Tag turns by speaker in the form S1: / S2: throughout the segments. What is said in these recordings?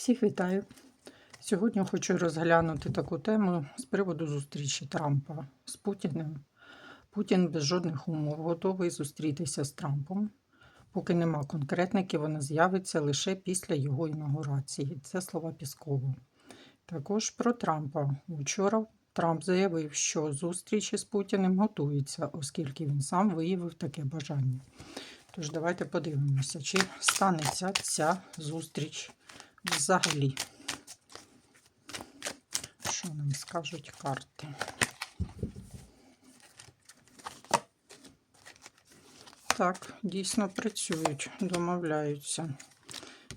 S1: Всіх вітаю. Сьогодні хочу розглянути таку тему з приводу зустрічі Трампа з Путіним. Путін без жодних умов готовий зустрітися з Трампом. Поки нема конкретники, вона з'явиться лише після його інаугурації. Це слова Піскову. Також про Трампа. Вчора Трамп заявив, що зустрічі з Путіним готуються, оскільки він сам виявив таке бажання. Тож давайте подивимося, чи станеться ця зустріч взагалі. Що нам скажуть карти? Так, дійсно працюють, домовляються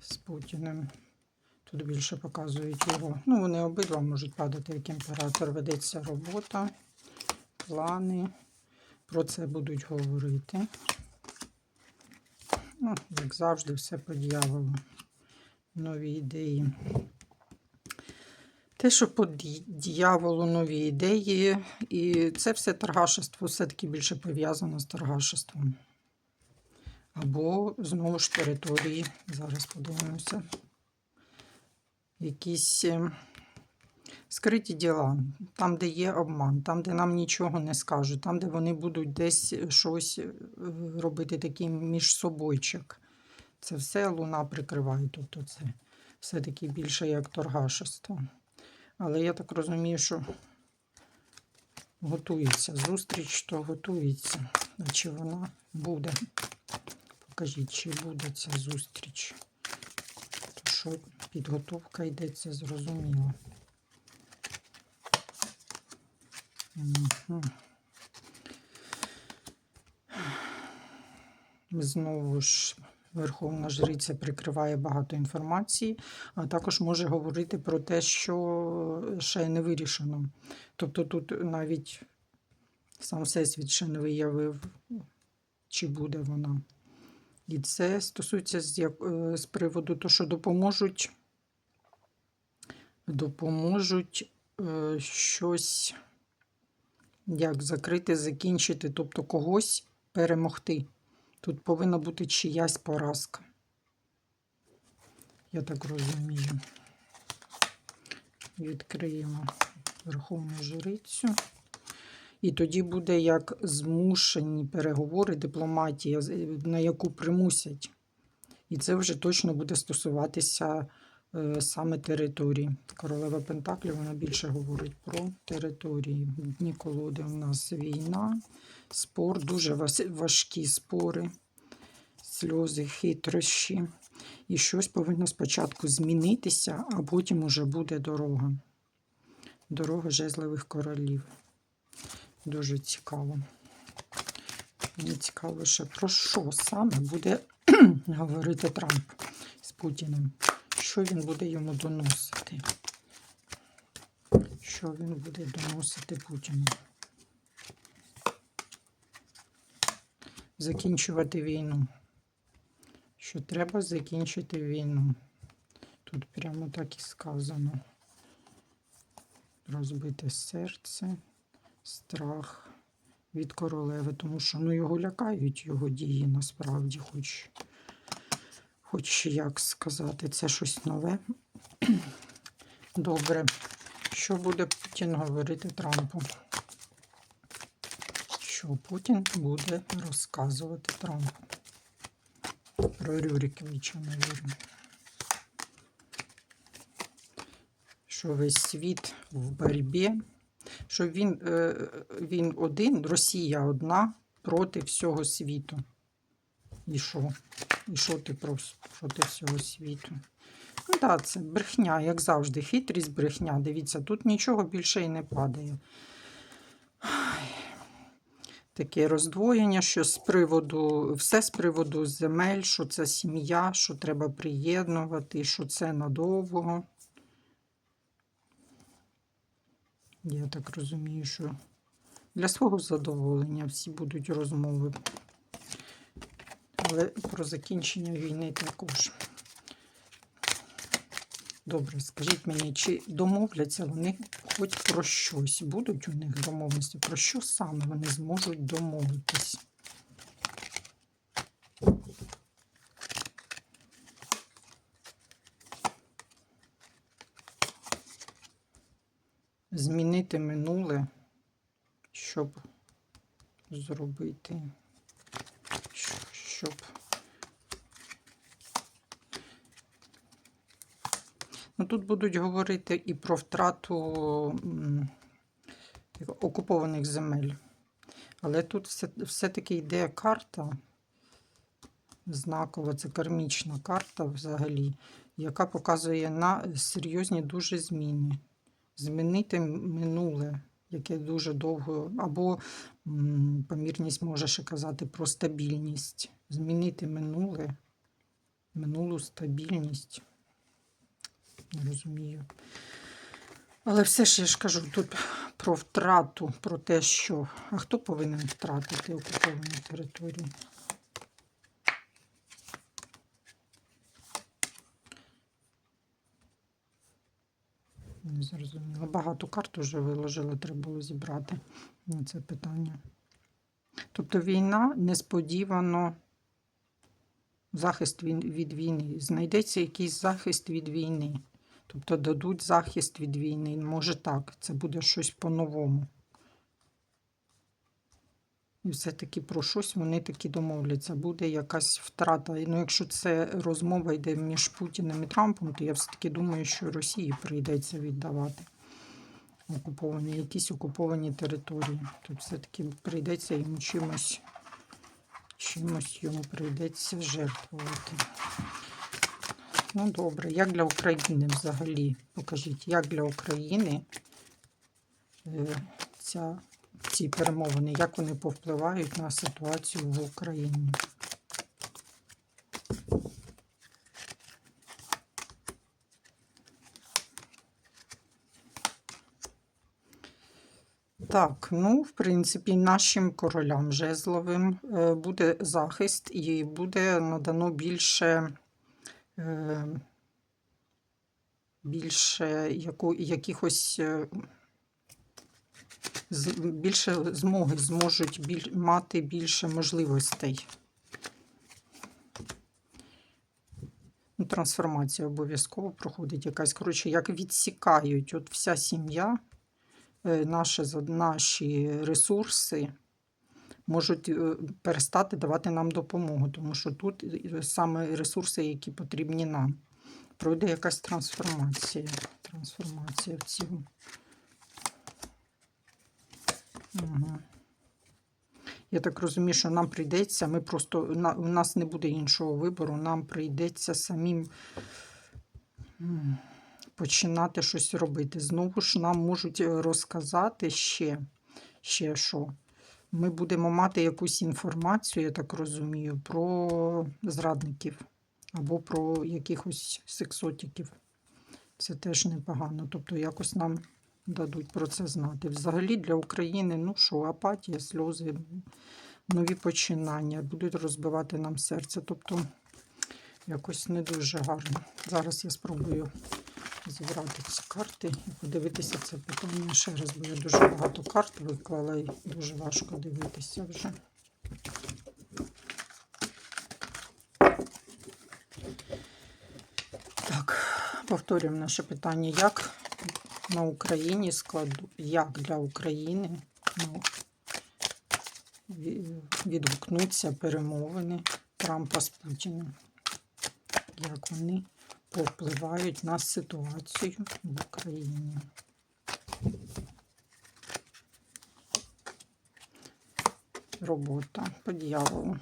S1: з Путіним. Тут більше показують його. Ну, вони обидва можуть падати як імператор. Ведеться робота, плани. Про це будуть говорити. Ну, як завжди, все по дьяволу. Нові ідеї. Те, що по дьяволу нові ідеї, і це все торгашество все-таки більше пов'язано з торгашеством. Або, знову ж, території. Зараз подивимося. Якісь е, скриті діла, там, де є обман, там, де нам нічого не скажуть, там, де вони будуть десь щось е, робити такий між собойчик. Це все луна прикриває. Тобто це все-таки більше як торгашество. Але я так розумію, що готується зустріч, то готується. А чи вона буде? Покажіть, чи буде ця зустріч. То що підготовка йдеться, зрозуміло. Мгм. Знову ж Верховна Жриця прикриває багато інформації, а також може говорити про те, що ще не вирішено. Тобто тут навіть сам Всесвіт ще не виявив, чи буде вона. І це стосується з, е, з приводу того, що допоможуть, допоможуть е, щось як закрити, закінчити, тобто когось перемогти. Тут повинна бути чиясь поразка. Я так розумію. Відкриємо Верховну Жрицю. І тоді буде як змушені переговори, дипломатія, на яку примусять. І це вже точно буде стосуватися саме території. Королева Пентаклів вона більше говорить про території. Дні колоди у нас війна, спор, дуже важкі спори, сльози, хитрощі. І щось повинно спочатку змінитися, а потім уже буде дорога. Дорога жезлових королів. Дуже цікаво. Мені цікаво, ще про що саме буде говорити Трамп з Путіним. Що він буде йому доносити? Що він буде доносити Путіну? Закінчувати війну. Що треба закінчити війну. Тут прямо так і сказано. Розбите серце, страх від королеви, тому що ну, його лякають його дії насправді, хоч, хоч як сказати, це щось нове. Добре. Що буде Путін говорити Трампу? Що Путін буде розказувати Трампу? Про Рюриковича, мабуть. Що весь світ в боротьбі, що він, е, він один, Росія одна проти всього світу. І що? І що ти прос- проти всього світу? Ну так, це брехня, як завжди, хитрість брехня. Дивіться, тут нічого більше і не падає. Таке роздвоєння, що з приводу, все з приводу земель, що це сім'я, що треба приєднувати, що це надовго. Я так розумію, що для свого задоволення всі будуть розмови але про закінчення війни також. Добре, скажіть мені, чи домовляться вони хоч про щось? Будуть у них домовленості? Про що саме вони зможуть домовитись? Змінити минуле, щоб зробити щоб Ну, тут будуть говорити і про втрату окупованих земель. Але тут все, все-таки йде карта знакова, це кармічна карта взагалі, яка показує на серйозні дуже зміни. Змінити минуле, яке дуже довго, або помірність може ще казати про стабільність. Змінити минуле, минулу стабільність. Не розумію. Але все ж я ж кажу тут про втрату, про те, що. А хто повинен втратити окуповану територію? Не зрозуміло. Багато карт вже виложили, треба було зібрати на це питання. Тобто війна несподівано захист від війни. Знайдеться якийсь захист від війни. Тобто дадуть захист від війни. Може так, це буде щось по-новому. І все-таки про щось вони таки домовляться. Буде якась втрата. Ну, якщо це розмова йде між Путіним і Трампом, то я все-таки думаю, що Росії прийдеться віддавати окуповані, якісь окуповані території. Тут все-таки прийдеться йому чимось, чимось йому прийдеться жертвувати. Ну, добре, як для України взагалі? Покажіть, як для України е, ця, ці перемовини, як вони повпливають на ситуацію в Україні? Так, ну, в принципі, нашим королям жезловим е, буде захист і буде надано більше, е, більше якихось е, більше змоги, зможуть біль, мати більше можливостей. Ну, Трансформація обов'язково проходить якась. Коротше, як відсікають от вся сім'я е, наші, наші ресурси можуть е, перестати давати нам допомогу, тому що тут е, саме ресурси, які потрібні нам. Пройде якась трансформація. Трансформація в цьому. Я так розумію, що нам прийдеться, ми просто, у нас не буде іншого вибору, нам прийдеться самим починати щось робити. Знову ж нам можуть е, розказати ще, ще що. Ми будемо мати якусь інформацію, я так розумію, про зрадників або про якихось сексотиків. Це теж непогано. Тобто якось нам дадуть про це знати. Взагалі для України, ну що, апатія, сльози, нові починання будуть розбивати нам серце. Тобто якось не дуже гарно. Зараз я спробую зібрати ці карти і подивитися це питання ще раз, бо я дуже багато карт виклала і дуже важко дивитися вже. Так, повторюємо наше питання. Як на Україні складу, як для України ну, відгукнуться перемовини Трампа з Путіним? Як вони повпливають на ситуацію в Україні? Робота по дьяволу.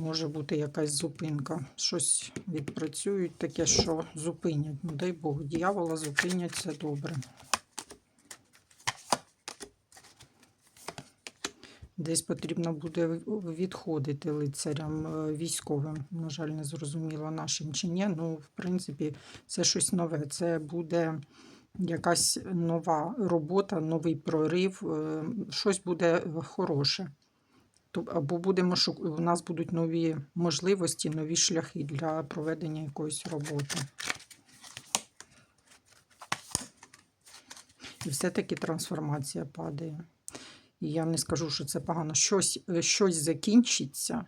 S1: Може бути якась зупинка. Щось відпрацюють таке, що зупинять. Ну, дай Бог, дьявола зупинять це добре. Десь потрібно буде відходити лицарям е, військовим. На жаль, не зрозуміло нашим чи ні. Ну, в принципі, це щось нове. Це буде якась нова робота, новий прорив, е, щось буде хороше. Або будемо шук... у нас будуть нові можливості, нові шляхи для проведення якоїсь роботи. І все-таки трансформація падає. І я не скажу, що це погано. Щось, е, щось закінчиться.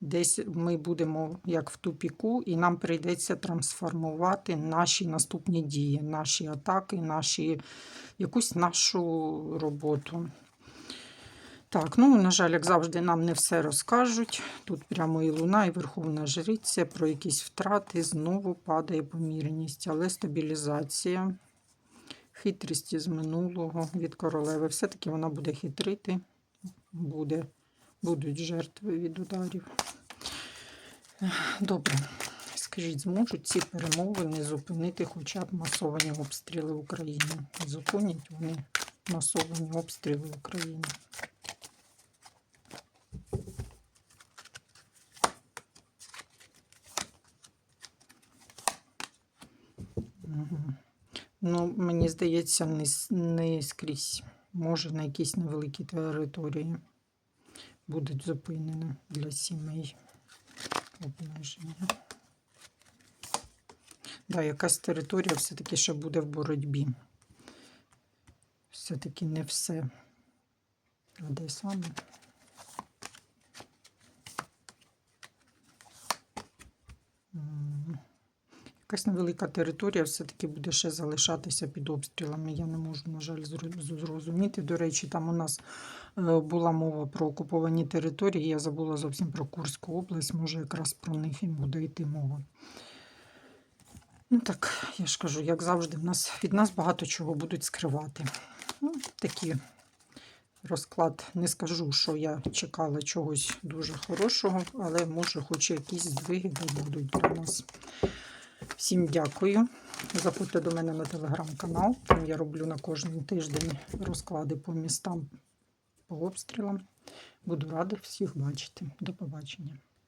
S1: десь ми будемо як в тупіку, і нам прийдеться трансформувати наші наступні дії, наші атаки, наші, якусь нашу роботу. Так, ну, на жаль, як завжди, нам не все розкажуть. Тут прямо і луна, і верховна жриця про якісь втрати, знову падає помірність, але стабілізація, хитрість з минулого від королеви. Все-таки вона буде хитрити, буде, будуть жертви від ударів. Добре. Скажіть, зможуть ці перемовини зупинити хоча б масовані обстріли України? Зупинять вони масовані обстріли України? Ну, мені здається, не, не скрізь. Може, на якійсь невеликій території будуть зупинені для сімей обмеження. Да, якась територія все-таки ще буде в боротьбі. Все-таки не все. А де саме? Якась невелика територія все-таки буде ще залишатися під обстрілами. Я не можу, на жаль, зрозуміти. До речі, там у нас е, була мова про окуповані території. Я забула зовсім про Курську область. Може, якраз про них і буде йти мова. Ну так, я ж кажу, як завжди, в нас, від нас багато чого будуть скривати. Ну, такі розклад. Не скажу, що я чекала чогось дуже хорошого, але може, хоч якісь здвиги будуть для нас. Всім дякую. Заходьте до мене на телеграм-канал. Там я роблю на кожен тиждень розклади по містам, по обстрілам. Буду рада всіх бачити. До побачення.